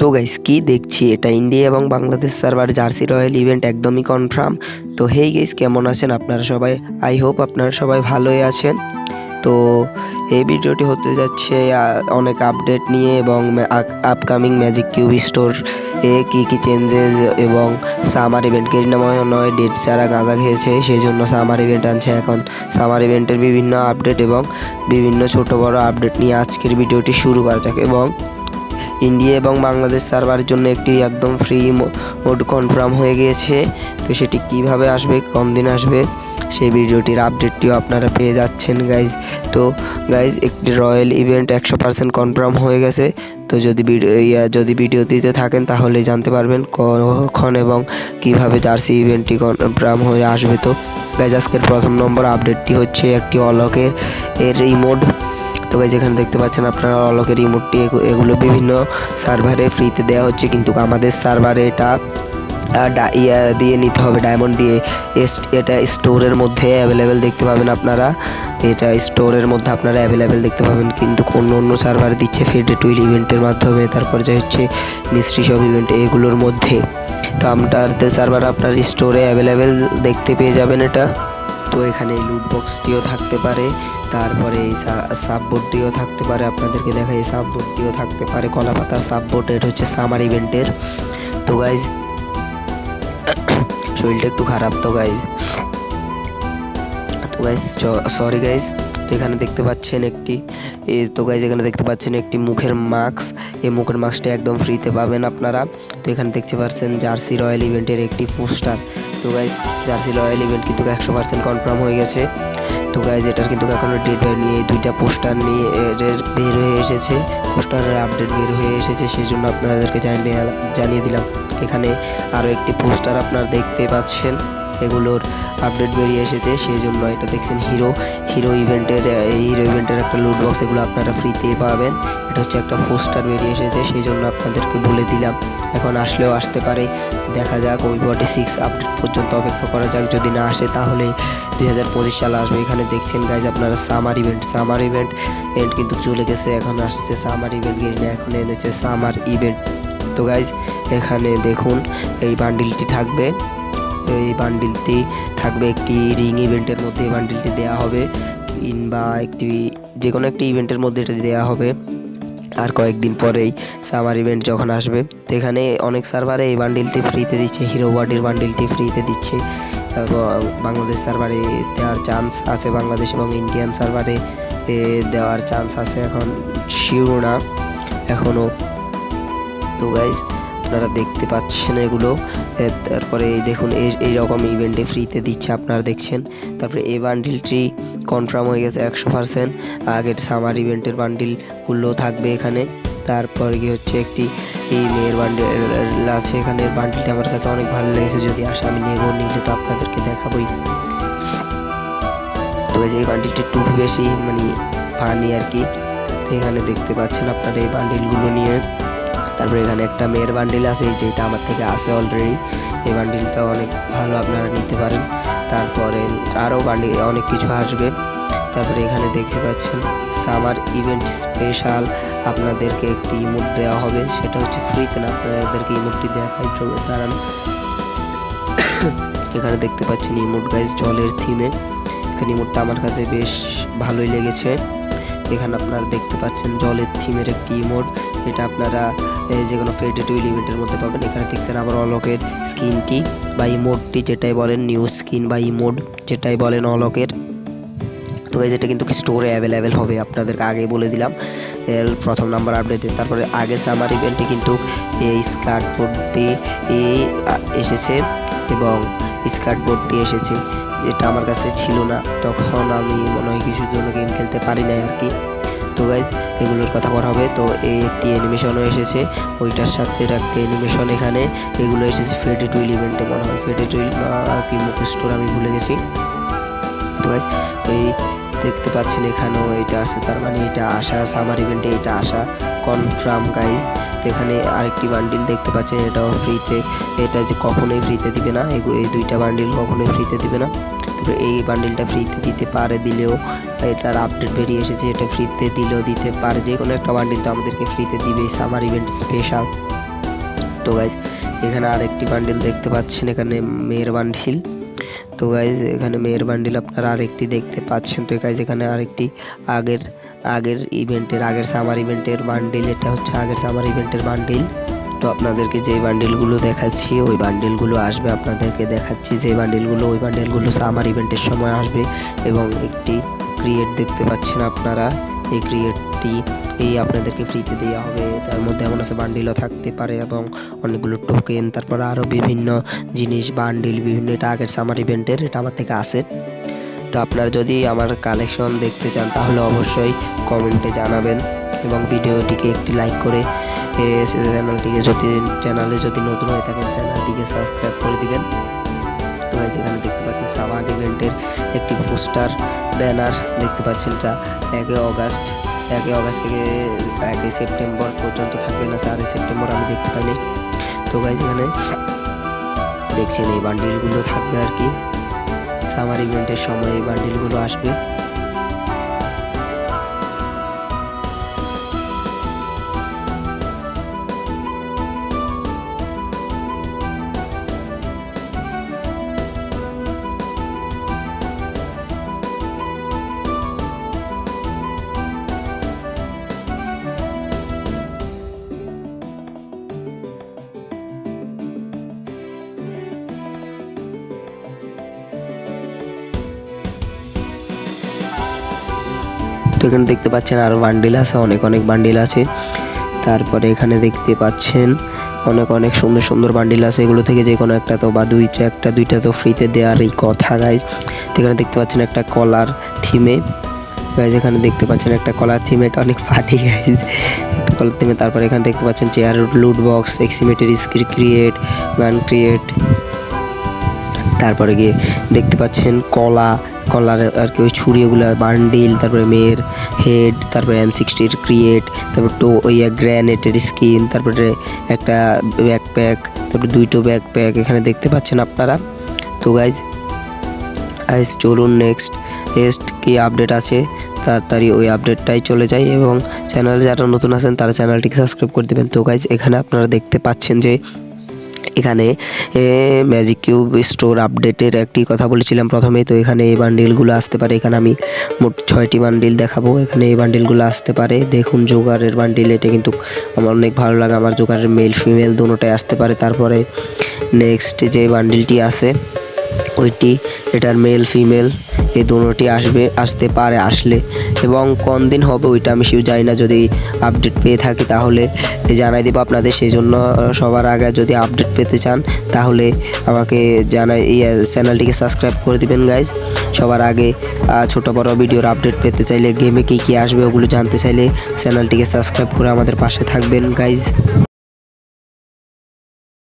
তো গাইস কি দেখছি? এটা ইন্ডিয়া এবং Bangladesh server jersey royal event একদমই কনফার্ম তো হেই গাইস কেমন আছেন আপনারা সবাই? আই হোপ আপনারা সবাই ভালোই আছেন। তো এই ভিডিওটি হতে যাচ্ছে অনেক আপডেট নিয়ে এবং আপকামিং ম্যাজিক কিউব স্টোর এ কী কী চেঞ্জেস এবং সামার ইভেন্ট কেরিনা নয় ডেট ছাড়া গাঁজা খেয়েছে, সেই জন্য সামার ইভেন্ট আনছে এখন। সামার ইভেন্টের বিভিন্ন আপডেট এবং বিভিন্ন ছোট বড় আপডেট নিয়ে আজকের ভিডিওটি শুরু করা যাক এবং ইন্ডিয়া এবং বাংলাদেশ সার্ভারের জন্য একটি একদম ফ্রি মোড কনফার্ম হয়ে গিয়েছে। তো সেটি কীভাবে আসবে, কম দিন আসবে, সেই ভিডিওটির আপডেটটিও আপনারা পেয়ে যাচ্ছেন গাইজ তো গাইজ একটি রয়্যাল ইভেন্ট একশো পার্সেন্ট কনফার্ম হয়ে গেছে। তো যদি ভিডিও যদি ভিডিওটিতে থাকেন, তাহলে জানতে পারবেন কখন এবং কীভাবে জার্সি ইভেন্টটি কনফার্ম হয়ে আসবে। তো গাইজ আজকের প্রথম নম্বর আপডেটটি হচ্ছে একটি অলকের, এর ইমোড তো গাইজ এখানে দেখতে পাচ্ছেন আপনারা অলকের রিমোটটি এগুলো বিভিন্ন সার্ভারে ফ্রিতে দেওয়া হচ্ছে। কিন্তু আমাদের সার্ভারে এটা ইয়া দিয়ে নিতে হবে ডায়মন্ড দিয়ে। এটা স্টোরের মধ্যে অ্যাভেলেবেল দেখতে পাবেন আপনারা। এটা স্টোরের মধ্যে আপনারা অ্যাভেলেবেল দেখতে পাবেন। কিন্তু অন্য অন্য সার্ভার দিচ্ছে ফেডে টুইল ইভেন্টের মাধ্যমে। তারপর যে হচ্ছে মিস্ট্রি সব ইভেন্ট এগুলোর মধ্যে। তো আপনাদের সার্ভার আপনার স্টোরে অ্যাভেলেবেল দেখতে পেয়ে যাবেন এটা। তো এখানে লুট বক্সটিও থাকতে পারে। তারপরে এই সাববোর্ডটিও থাকতে পারে, আপনাদেরকে দেখা এই সাববোর্ডটিও থাকতে পারে, কলাপাতার সাববোর্ড, এটা হচ্ছে সামার ইভেন্টের। তো গাইজ শরীরটা একটু খারাপ তো গাইজ তো গাইজ সরি গাইজ তো এখানে দেখতে পাচ্ছেন একটি তো গাইজ এখানে দেখতে পাচ্ছেন একটি মুখের মাস্ক এই মুখের মাস্কটি একদম ফ্রিতে পাবেন আপনারা। তো এখানে দেখতে পাচ্ছেন জার্সি রয়্যাল ইভেন্টের একটি পোস্টার তো গাইজ জার্সি রয়্যাল ইভেন্ট কিন্তু একশো পার্সেন্ট কনফার্ম হয়ে গেছে। তো গাইজ এটার কিন্তু এখনও ডেট নিয়ে দুইটা পোস্টার নিয়ে এর বের হয়ে এসেছে। পোস্টারের আপডেট বের হয়ে এসেছে সেই জন্য আপনাদেরকে জানিয়ে জানিয়ে দিলাম। এখানে আরও একটি পোস্টার আপনারা দেখতে পাচ্ছেন। এগুলোর আপডেট বেরিয়ে এসেছে, সেই জন্য এটা দেখছেন হিরো হিরো ইভেন্টের হিরো ইভেন্টের একটা লুট বক্স এগুলো আপনারা ফ্রিতে পাবেন। এটা হচ্ছে একটা পোস্টার বেরিয়ে এসেছে, সেই জন্য আপনাদেরকে বলে দিলাম। এখন আসলেও আসতে পারে, দেখা যাক ওই ফর্টি সিক্স আপডেট পর্যন্ত অপেক্ষা করা যাক, যদি না আসে তাহলে দুই হাজার পঁচিশ সালে আসবে। এখানে দেখছেন গাইজ আপনারা summer event summer event end কিন্তু চলে গেছে, এখন আসছে সামার ইভেন্ট গেরিনা এখন এনেছে সামার ইভেন্ট তো গাইজ এখানে দেখুন, এই বান্ডিলটি থাকবে। এই বান্ডিলটি থাকবে একটি রিং ইভেন্টের মধ্যে এই বান্ডিলটি দেওয়া হবে, কিংবা একটি যে কোনো একটি ইভেন্টের মধ্যে এটা দেওয়া হবে। আর কয়েকদিন পরেই সামার ইভেন্ট যখন আসবে, তো এখানে অনেক সার্ভারে এই বান্ডিলটি ফ্রিতে দিচ্ছে হিরো ওয়ার্ডের বান্ডিলটি ফ্রিতে দিচ্ছে। বাংলাদেশ সার্ভারে দেওয়ার চান্স আছে, বাংলাদেশ এবং ইন্ডিয়ান সার্ভারে দেওয়ার চান্স আছে এখন শিওর না এখনও তো গাইজ আপনারা দেখতে পাচ্ছেন এগুলো। তারপরে এই দেখুন, এই- রকম ইভেন্টে ফ্রিতে দিচ্ছে আপনারা দেখছেন। তারপরে এই বান্ডিলটি কনফার্ম হয়ে গেছে একশো পার্সেন্ট আগের সামার ইভেন্টের বান্ডিলগুলো থাকবে এখানে। তারপরে কি হচ্ছে একটি এই মেয়ের বান্ডিল আছে এখানে বান্ডিলটি আমার কাছে অনেক ভালো লেগেছে। যদি আসে আমি নেব, নিলে তো আপনাদেরকে দেখাবোই। তো এই বান্ডিলটি একটু বেশি মানে ফানি আর কি। তো এখানে দেখতে পাচ্ছেন আপনারা এই বান্ডিলগুলো নিয়ে। তারপরে এখানে একটা মেয়ের বান্ডিল আছে যেটা আমার থেকে আছে অলরেডি এই বান্ডিলটা অনেক ভালো আপনারা নিতে পারেন। তারপরে আরও বান্ডিল অনেক কিছু আসবে। তারপরে এখানে দেখতে পাচ্ছেন সামার ইভেন্ট স্পেশাল আপনাদেরকে একটি ইমোট দেওয়া হবে। সেটা হচ্ছে ফ্রিতে না, আপনাদেরকে ইমোটটি দেখাই দাঁড়ান। এখানে দেখতে পাচ্ছেন ইমোট গাইজ জলের থিমে এখানে ইমোটটা আমার কাছে বেশ ভালোই লেগেছে। এখানে আপনারা দেখতে পাচ্ছেন জলের থিমের একটি ইমোট এটা আপনারা যে কোনো ফেডে টুইল ইভেন্টের মধ্যে পাবেন। এখানে দেখছেন আবার অলকের স্কিনটি বা ইমোটটি যেটাই বলেন নিউ স্কিন বা ইমোট যেটাই বলেন অলকের। তো গাইজ এটা কিন্তু স্টোরে অ্যাভেলেবেল হবে, আপনাদেরকে আগেই বলে দিলাম। এর প্রথম নাম্বার আপডেটে তারপরে আগের সামার ইভেন্টে কিন্তু এই স্কার্ট বোর্ডটি এসেছে এবং স্কার্ট বোর্ডটি এসেছে। যেটা আমার কাছে ছিল না, তখন আমি মনে হয় কিছুর জন্য গেম খেলতে পারি নাই আর কি। তো গাইজ এগুলোর কথা বলা হবে। তো এই একটি অ্যানিমেশনও এসেছে। ওইটার সাথে একটা অ্যানিমেশন এখানে। এগুলো এসেছে ফেডে টুইল ইভেন্টে মনে হয়। ফেডে টুইল কি মুখ স্টোর আমি ভুলে গেছি। তো গাইজ এই দেখতে পাচ্ছেন এখানেও এটা আছে। তার মানে এটা আসা সামার ইভেন্টে এটা আসা। কনফার্ম গাইজ তো এখানে আরেকটি বান্ডিল দেখতে পাচ্ছেন। এটাও ফ্রিতে এটা যে কখনোই ফ্রিতে দিবে না। এই দুইটা বান্ডিল কখনোই ফ্রিতে দিবে না। এই বান্ডিলটা ফ্রিতে দিতে পারে, দিলেও এটার আপডেট বেরিয়ে এসেছে, এটা ফ্রিতে দিলেও দিতে পারে। যে কোনো একটা বান্ডিল তো আমাদেরকে ফ্রিতে দিবে সামার ইভেন্ট স্পেশাল তো গাইজ এখানে আরেকটি বান্ডিল দেখতে পাচ্ছেন, এখানে মেয়ের বান্ডিল তো গাইজ এখানে মেয়ের বান্ডিল আপনারা আরেকটি দেখতে পাচ্ছেন। তো গাইজ এখানে আরেকটি আগের আগের ইভেন্টের আগের সামার ইভেন্টের বান্ডিল এটা হচ্ছে আগের সামার ইভেন্টের বান্ডিল তো আপনাদেরকে যে বান্ডিলগুলো দেখাচ্ছি, ওই বান্ডিলগুলো আসবে আপনাদেরকে দেখাচ্ছি। যে বান্ডিলগুলো ওই বান্ডিলগুলো সামার ইভেন্টের সময় আসবে এবং একটি ক্রিয়েট দেখতে পাচ্ছেন আপনারা। এই ক্রিয়েটটি এই আপনাদেরকে ফ্রিতে দেওয়া হবে। তার মধ্যে এমন আছে বান্ডিলও থাকতে পারে এবং অনেকগুলো টোকেন তারপর আরও বিভিন্ন জিনিস বান্ডিল বিভিন্ন, এটা আগের সামার ইভেন্টের এটা আমার থেকে আসে তো আপনারা যদি আমার কালেকশন দেখতে চান, তাহলে অবশ্যই কমেন্টে জানাবেন এবং ভিডিওটিকে একটি লাইক করে চ্যানেলটিকে যদি চ্যানেলে যদি নতুন হয়ে থাকেন চ্যানেলটিকে সাবস্ক্রাইব করে দিবেন। তো এখানে দেখতে পাচ্ছেন সামার ইভেন্টের একটি পোস্টার ব্যানার দেখতে পাচ্ছেন এটা। একে অগাস্ট একে অগাস্ট থেকে, একে সেপ্টেম্বর পর্যন্ত থাকবে না, চারই সেপ্টেম্বর আমি দেখতে পাইনি। তো গাইজ এখানে দেখছেন এই বান্ডিলগুলো থাকবে আর কি। সামার ইভেন্টের সময় এই বান্ডিলগুলো আসবে। এখানে দেখতে পাচ্ছেন আরও বান্ডিল আছে, অনেক অনেক বান্ডিল আছে। তারপরে এখানে দেখতে পাচ্ছেন অনেক অনেক সুন্দর সুন্দর বান্ডিল আছে। এগুলো থেকে যে কোনো একটা তো বা দুইটা, একটা, দুইটা তো ফ্রিতে দেওয়ার এই কথা গাইজ এখানে দেখতে পাচ্ছেন একটা কলার থিমে গাইজ এখানে দেখতে পাচ্ছেন একটা কলার থিমে এটা অনেক ফানি গাইজ একটা কলার থিমে তারপরে এখানে দেখতে পাচ্ছেন চেয়ার লুট বক্স এক্সিমেটের স্ক্রিন ক্রিয়েট গান ক্রিয়েট তারপরে গিয়ে দেখতে পাচ্ছেন কলা। কলার আর কি ওই ছুরিগুলো বান্ডিল তারপরে মেয়ের হেড তারপরে এম সিক্সটির ক্রিয়েট তারপর টো ওই গ্র্যানেটের স্কিন তারপরে একটা ব্যাকপ্যাক তারপরে দুইটো ব্যাকপ্যাক এখানে দেখতে পাচ্ছেন আপনারা। তো গাইজ আইজ চলুন নেক্সট নেক্সট কি আপডেট আছে, তাড়াতাড়ি ওই আপডেটটাই চলে যায় এবং চ্যানেল যারা নতুন আছেন, তারা চ্যানেলটিকে সাবস্ক্রাইব করে দেবেন। তো গাইজ এখানে আপনারা দেখতে পাচ্ছেন যে এখানে ম্যাজিক কিউব স্টোর আপডেটের একটি কথা বলেছিলাম প্রথমে। তো এখানে এই বান্ডিলগুলো আসতে পারে। এখানে আমি মোট ছয়টি বান্ডিল দেখাবো। এখানে এই বান্ডিলগুলো আসতে পারে। দেখুন জোগাড়ের বান্ডিল এটা কিন্তু আমার অনেক ভালো লাগে। আমার জোগাড়ের মেল ফিমেল দুটোটাই আসতে পারে। তারপরে নেক্সট যে বান্ডিলটি আছে, ওইটি, এটার মেল ফিমেল এই দুটোটি আসবে, আসতে পারে, আসলে। এবং কোন দিন হবে ওইটা আমি শিও জানি না। যদি আপডেট পেয়ে থাকি তাহলে জানাই দেবো আপনাদের। সেই জন্য সবার আগে যদি আপডেট পেতে চান, তাহলে আমাকে জানাই, এই চ্যানেলটিকে সাবস্ক্রাইব করে দিবেন গাইজ সবার আগে ছোট বড় ভিডিওর আপডেট পেতে চাইলে গেমে কী কী আসবে ওগুলো জানতে চাইলে চ্যানেলটিকে সাবস্ক্রাইব করে আমাদের পাশে থাকবেন গাইজ